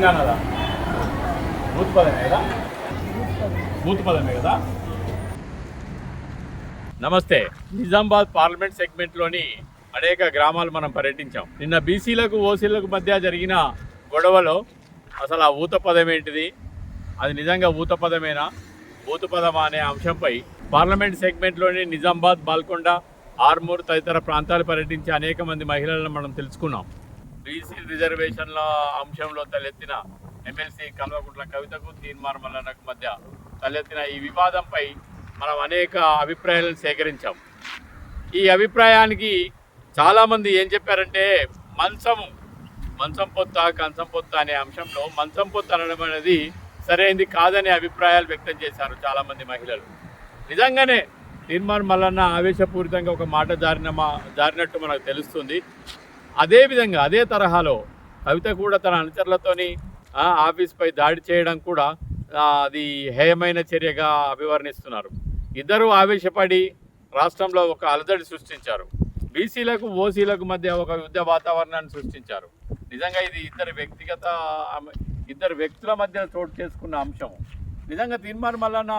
తెలంగాణదా? Booth పదమే కదా? Booth పదమే కదా? నమస్తే. నిజామాబాద్ పార్లమెంట్ సెగ్మెంట్లోని అనేక గ్రామాలు మనం పర్యటించాం. నిన్న బీసీలకు ఓసీలకు మధ్య జరిగిన గొడవలో అసలు ఆ ఊత పదం ఏంటిది? అది నిజంగా ఊత పదమేనా? ఊత పదమా అనే అంశంపై పార్లమెంట్ సెగ్మెంట్లోని నిజామాబాద్ బాల్కొండ ఆర్మూర్ తదితర ప్రాంతాలు పర్యటించే అనేక మంది మహిళలను మనం తెలుసుకున్నాం. బీసీ రిజర్వేషన్ల అంశంలో తలెత్తిన ఎమ్మెల్సీ కల్వకుంట్ల కవితకు తీర్మార్ మల్లన్నకు మధ్య తలెత్తిన ఈ వివాదంపై మనం అనేక అభిప్రాయాలను సేకరించాం. ఈ అభిప్రాయానికి చాలామంది ఏం చెప్పారంటే మంచము మంచం పొత్త కంచం పొత్త అనే అంశంలో మంచం పొత్త అనడం అనేది సరైనది కాదనే అభిప్రాయాలు వ్యక్తం చేశారు చాలామంది మహిళలు. నిజంగానే తీర్మాన్ మల్లన్న ఆవేశపూరితంగా ఒక మాట జారిన మా జారినట్టు మనకు తెలుస్తుంది. అదే విధంగా అదే తరహాలో కవిత కూడా తన అనుచరులతోని ఆఫీస్పై దాడి చేయడం కూడా అది హేయమైన చర్యగా అభివర్ణిస్తున్నారు. ఇద్దరు ఆవేశపడి రాష్ట్రంలో ఒక అలజడి సృష్టించారు. బీసీలకు ఓసీలకు మధ్య ఒక యుద్ధ వాతావరణాన్ని సృష్టించారు. నిజంగా ఇది ఇద్దరు వ్యక్తిగత ఇద్దరు వ్యక్తుల మధ్య చోటు చేసుకున్న అంశం నిజంగా తీర్మాన్ మల్లన్న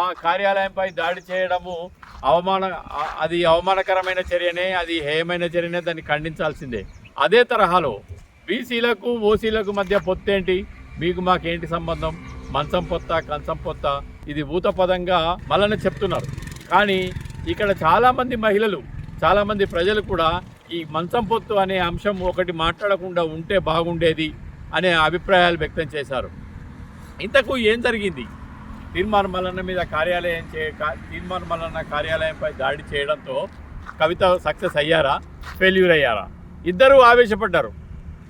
ఆ కార్యాలయంపై దాడి చేయడము అవమాన అది అవమానకరమైన చర్యనే అది హేయమైన చర్యనే దాన్ని ఖండించాల్సిందే. అదే తరహాలో బీసీలకు ఓసీలకు మధ్య పొత్తేంటి? మీకు మాకేంటి సంబంధం? మంచం పొత్త కంచం పొత్త ఇది ఊతపదంగా మళ్ళీ చెప్తున్నారు. కానీ ఇక్కడ చాలామంది మహిళలు చాలామంది ప్రజలు కూడా ఈ మంచం పొత్తు అనే అంశం ఒకటి మాట్లాడకుండా ఉంటే బాగుండేది అనే అభిప్రాయాలు వ్యక్తం చేశారు. ఇంతకు ఏం జరిగింది? తీర్మాన్ మల్లన్న మీద కార్యాలయం చే కా- మల్లన్న కార్యాలయంపై దాడి చేయడంతో కవిత సక్సెస్ అయ్యారా? ఫెయిల్యూర్ అయ్యారా ఇద్దరూ ఆవేశపడ్డారు.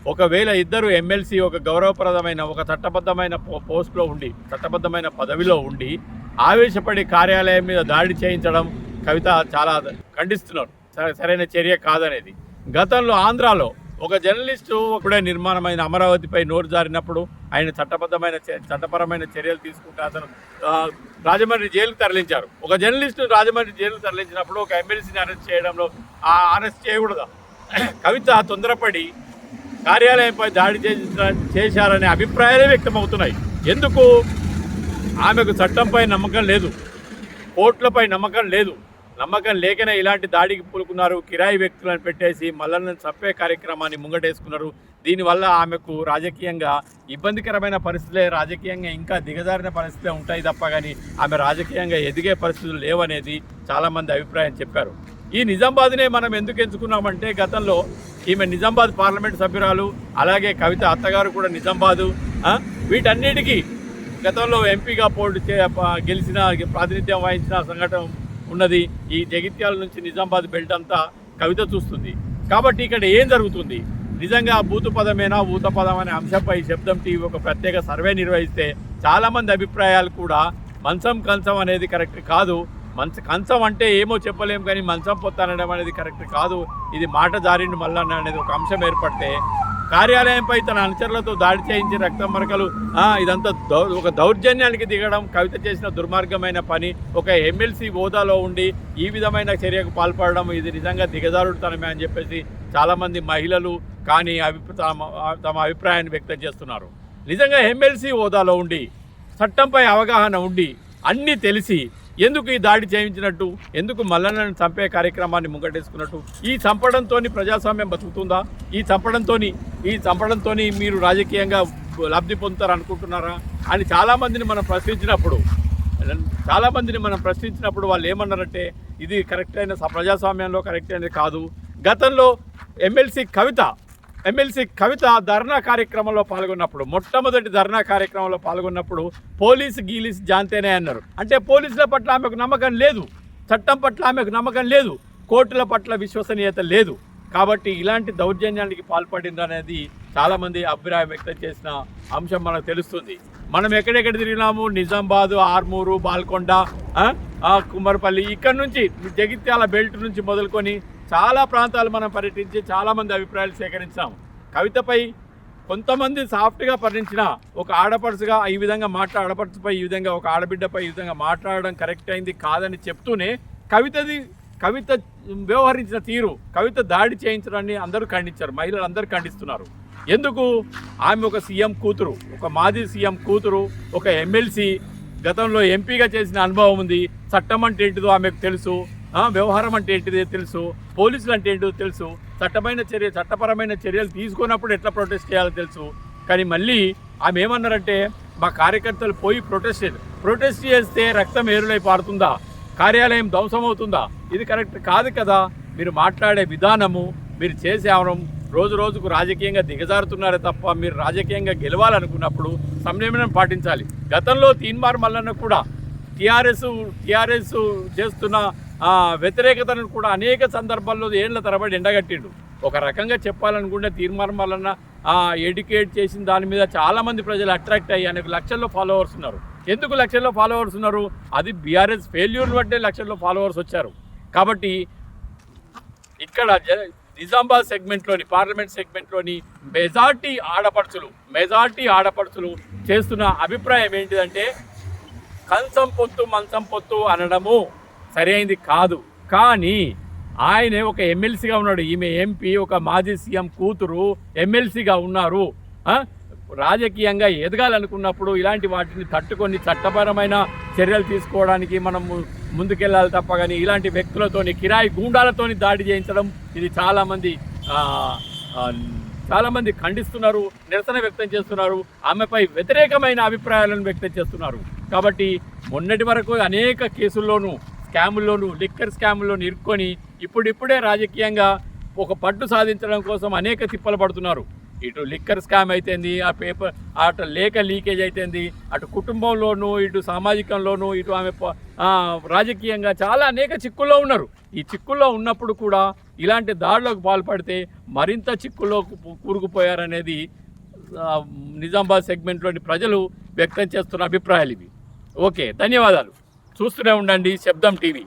ఒకవేళ ఇద్దరు ఎమ్మెల్సీ ఒక గౌరవప్రదమైన ఒక చట్టబద్ధమైన పో పోస్ట్లో ఉండి చట్టబద్ధమైన పదవిలో ఉండి ఆవేశపడి కార్యాలయం మీద దాడి చేయించడం కవిత చాలా ఖండిస్తున్నారు. సరైన చర్య కాదనేది. గతంలో ఆంధ్రాలో ఒక జర్నలిస్టు ఇప్పుడే నిర్మాణమైన అమరావతిపై నోరు జారినప్పుడు ఆయన చట్టబద్ధమైన చట్టపరమైన చర్యలు తీసుకుంటే అతను రాజమండ్రి జైలుకు తరలించారు. ఒక జర్నలిస్టు రాజమండ్రి జైలుకు తరలించినప్పుడు ఒక ఎమ్మెల్సీని అరెస్ట్ చేయడంలో ఆ అరెస్ట్ చేయకూడదా. కవిత తొందరపడి కార్యాలయంపై దాడి చేసిన చేశారనే అభిప్రాయాలే వ్యక్తమవుతున్నాయి. ఎందుకు? ఆమెకు చట్టంపై నమ్మకం లేదు. కోర్టులపై నమ్మకం లేదు. నమ్మకం లేకనే ఇలాంటి దాడికి పూలుకున్నారు కిరాయి వ్యక్తులను పెట్టేసి మల్లన్నను చంపే కార్యక్రమాన్ని ముంగటేసుకున్నారు. దీనివల్ల ఆమెకు రాజకీయంగా ఇబ్బందికరమైన పరిస్థితులే రాజకీయంగా ఇంకా దిగజారిన పరిస్థితులే ఉంటాయి తప్ప కానీ ఆమె రాజకీయంగా ఎదిగే పరిస్థితులు లేవనేది చాలామంది అభిప్రాయం చెప్పారు. ఈ నిజామాబాద్నే మనం ఎందుకు ఎంచుకున్నామంటే గతంలో ఈమె నిజామాబాద్ పార్లమెంట్ సభ్యురాలు అలాగే కవిత అత్తగారు కూడా నిజామాబాదు వీటన్నిటికీ గతంలో ఎంపీగా పోటీ చే గెలిచిన ప్రాతినిధ్యం వహించిన సంఘటన ఉన్నది. ఈ జగిత్యాల నుంచి నిజామాబాద్ బెల్ట్ అంతా కవిత చూస్తుంది. కాబట్టి ఇక్కడ ఏం జరుగుతుంది? నిజంగా బూతు పదమేనా ఊత పదం అనే అంశంపై శబ్దం టీవీ ఒక ప్రత్యేక సర్వే నిర్వహిస్తే చాలామంది అభిప్రాయాలు కూడా మంచం కంచం అనేది కరెక్ట్ కాదు. మంచ కంచం అంటే ఏమో చెప్పలేము కానీ మంచం పొత్త అనడం అనేది కరెక్ట్ కాదు. ఇది మాట జారిండు మల్లన్న అనేది ఒక అంశం ఏర్పడితే కార్యాలయంపై తన అనుచరులతో దాడి చేయించి రక్తం మరకలు ఇదంతా దౌ ఒక దౌర్జన్యానికి దిగడం కవిత చేసిన దుర్మార్గమైన పని ఒక ఎమ్మెల్సీ హోదాలో ఉండి ఈ విధమైన చర్యకు పాల్పడడం ఇది నిజంగా దిగజారుడుతనమే అని చెప్పేసి చాలామంది మహిళలు కానీ అభి తమ తమ అభిప్రాయాన్ని వ్యక్తం చేస్తున్నారు. నిజంగా ఎమ్మెల్సీ హోదాలో ఉండి చట్టంపై అవగాహన ఉండి అన్నీ తెలిసి ఎందుకు ఈ దాడి చేయించినట్టు? ఎందుకు మల్లన్నను చంపే కార్యక్రమాన్ని ముంగటేసుకున్నట్టు? ఈ చంపడంతో ప్రజాస్వామ్యం బతుకుతుందా? ఈ చంపడంతో ఈ చంపడంతో మీరు రాజకీయంగా లబ్ధి పొందుతారు అనుకుంటున్నారా అని చాలామందిని మనం ప్రశ్నించినప్పుడు చాలామందిని మనం ప్రశ్నించినప్పుడు వాళ్ళు ఏమన్నారంటే ఇది కరెక్ట్ అయిన ప్రజాస్వామ్యంలో కరెక్ట్ అయినది కాదు. గతంలో ఎమ్మెల్సీ కవిత ఎమ్మెల్సీ కవిత ధర్నా కార్యక్రమంలో పాల్గొన్నప్పుడు మొట్టమొదటి ధర్నా కార్యక్రమంలో పాల్గొన్నప్పుడు పోలీసు గీలీస్ జాంతేనే అన్నారు. అంటే పోలీసుల పట్ల ఆమెకు నమ్మకం లేదు చట్టం పట్ల ఆమెకు నమ్మకం లేదు కోర్టుల పట్ల విశ్వసనీయత లేదు. కాబట్టి ఇలాంటి దౌర్జన్యానికి పాల్పడిందనేది చాలామంది అభిప్రాయం వ్యక్తం చేసిన అంశం మనకు తెలుస్తుంది. మనం ఎక్కడెక్కడ తిరిగినాము? నిజామాబాదు ఆర్మూరు బాల్కొండ కుమ్మరపల్లి. ఇక్కడ నుంచి జగిత్యాల బెల్ట్ నుంచి మొదలుకొని చాలా ప్రాంతాలు మనం పర్యటించి చాలామంది అభిప్రాయాలు సేకరించాము. కవితపై కొంతమంది సాఫ్ట్గా పరిణించిన ఒక ఆడపడుచుగా ఈ విధంగా మాట్లా ఆడపడుచుపై ఈ విధంగా ఒక ఆడబిడ్డపై ఈ విధంగా మాట్లాడడం కరెక్ట్ అయింది కాదని చెప్తూనే కవితది కవిత వ్యవహరించిన తీరు కవిత దాడి చేయించడాన్ని అందరూ ఖండించారు మహిళలు అందరూ ఖండిస్తున్నారు. ఎందుకు? ఆమె ఒక సీఎం కూతురు ఒక మాజీ సీఎం కూతురు ఒక ఎమ్మెల్సీ గతంలో ఎంపీగా చేసిన అనుభవం ఉంది చట్టం అంటే ఏంటిదో ఆమెకు తెలుసు. వ్యవహారం అంటే ఏంటిది తెలుసు? పోలీసులు అంటే ఏంటో తెలుసు? చట్టమైన చర్య చట్టపరమైన చర్యలు తీసుకున్నప్పుడు ఎట్లా ప్రొటెస్ట్ చేయాలో తెలుసు. కానీ మళ్ళీ ఆమె ఏమన్నారంటే మా కార్యకర్తలు పోయి ప్రొటెస్ట్ చేయరు ప్రొటెస్ట్ చేస్తే రక్తం ఏరులై పారుతుందా? కార్యాలయం ధ్వంసం అవుతుందా? ఇది కరెక్ట్ కాదు కదా. మీరు మాట్లాడే విధానము మీరు చేసే అవరం రోజు రోజుకు రాజకీయంగా దిగజారుతున్నారే తప్ప మీరు రాజకీయంగా గెలవాలనుకున్నప్పుడు సంయమనం పాటించాలి. గతంలో తీన్మార్ మల్లన్న కూడా టీఆర్ఎస్ టీఆర్ఎస్ చేస్తున్న ఆ, వ్యతిరేకతను కూడా అనేక సందర్భాల్లో ఏళ్ళ తరబడి ఎండగట్టిండు. ఒక రకంగా చెప్పాలనుకుంటే తీర్మానం వలన ఎడ్యుకేట్ చేసిన దాని మీద చాలామంది ప్రజలు అట్రాక్ట్ అయ్యి అనేక లక్షల్లో ఫాలోవర్స్ ఉన్నారు. ఎందుకు లక్షల్లో ఫాలోవర్స్ ఉన్నారు? అది బీఆర్ఎస్ ఫెయిల్యూర్ బట్టే లక్షల్లో ఫాలోవర్స్ వచ్చారు. కాబట్టి ఇక్కడ నిజామాబాద్ సెగ్మెంట్లోని పార్లమెంట్ సెగ్మెంట్లోని మెజార్టీ ఆడపడుచులు మెజార్టీ ఆడపడుచులు చేస్తున్న అభిప్రాయం ఏంటిదంటే కంచం పొత్తు మంచం పొత్తు అనడము. సరైనది కాదు. కానీ ఆయనే ఒక ఎమ్మెల్సీగా ఉన్నాడు. ఈమె ఎంపీ ఒక మాజీ సీఎం కూతురు ఎమ్మెల్సీగా ఉన్నారు. రాజకీయంగా ఎదగాలనుకున్నప్పుడు ఇలాంటి వాటిని తట్టుకొని చట్టపరమైన చర్యలు తీసుకోవడానికి మనం ము- ముందుకెళ్ళాలి తప్ప కానీ ఇలాంటి వ్యక్తులతోని కిరాయి గూండాలతోని దాడి చేయించడం ఇది చాలామంది చాలామంది ఖండిస్తున్నారు నిరసన వ్యక్తం చేస్తున్నారు. ఆమెపై వ్యతిరేకమైన అభిప్రాయాలను వ్యక్తం చేస్తున్నారు. కాబట్టి మొన్నటి వరకు అనేక కేసుల్లోనూ స్కాముల్లోనూ లిక్కర్ స్కాముల్లోనూ ఇరుక్కొని ఇప్పుడిప్పుడే రాజకీయంగా ఒక పట్టు సాధించడం కోసం అనేక తిప్పలు పడుతున్నారు. ఇటు లిక్కర్ స్కామ్ అయితేంది ఆ పేపర్ అటు లేఖ లీకేజ్ అయితేంది అటు కుటుంబంలోనూ ఇటు సామాజికంలోనూ ఇటు ఆమె రాజకీయంగా చాలా అనేక చిక్కుల్లో ఉన్నారు. ఈ చిక్కుల్లో ఉన్నప్పుడు కూడా ఇలాంటి దాడులకు పాల్పడితే మరింత చిక్కుల్లో కూరుకుపోయారనేది నిజామాబాద్ సెగ్మెంట్లోని ప్రజలు వ్యక్తం చేస్తున్న అభిప్రాయాలు ఇవి. ఓకే ధన్యవాదాలు. చూస్తూనే ఉండండి శబ్దం టీవీ.